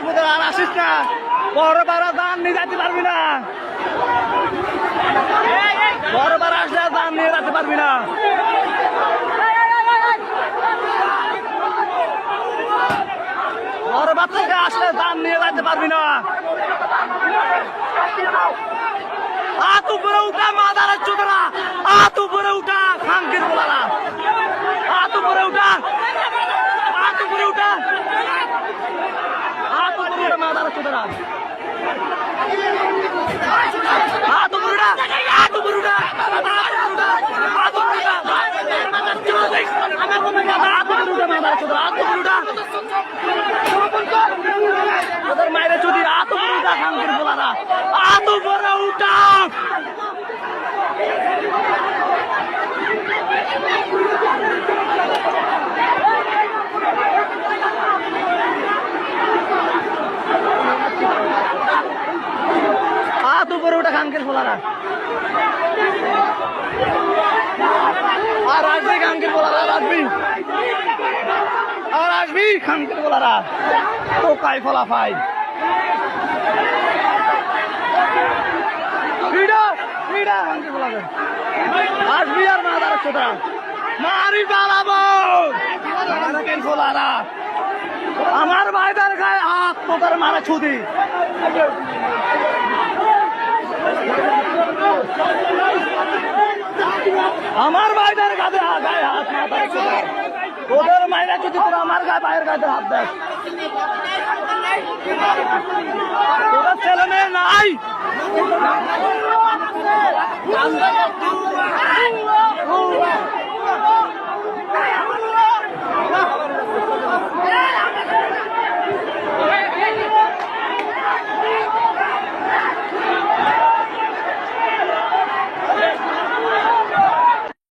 Mother পুত্র আর আসিস না। বড় পাড়া দান নিয়ে যেতে পারবি না। বড় পাড়া আসলে দান নিয়ে যেতে পারবি না। বড় বাচ্চাকে আসলে দান নিয়ে যেতে পারবি না। হাত উপরে উঠা, মাদারের চোদরা হাত উপরে উঠা, খাঙ্কির বলারা হাত উপরে উঠা হাত উপরে উঠা হাত উপরে উঠা। ওদের মায়ের যদি খাঙ্কির বলারা উপরে উঠা খাঙ্কের ফোলারা আর। আসবি খাঙ্কের ফোলারা আসবি। আর আসবি খাঙ্কের ফোলারা তো কাই ফলা ফাই আসবি আর না দাঁড়া ছোটা। মারি পালাবো খাঙ্কের ফোলারা আমার ভাইদার গায়ে হাত তোদের মারা ছুদি। আমার ভাইদের গায়ে হাত গায়ে হাত না ওদের মায়েরা যদি তোরা আমার গায়ে ভাইয়ের গায়ে হাত দেয়। ছেলে মেয়ে নাই।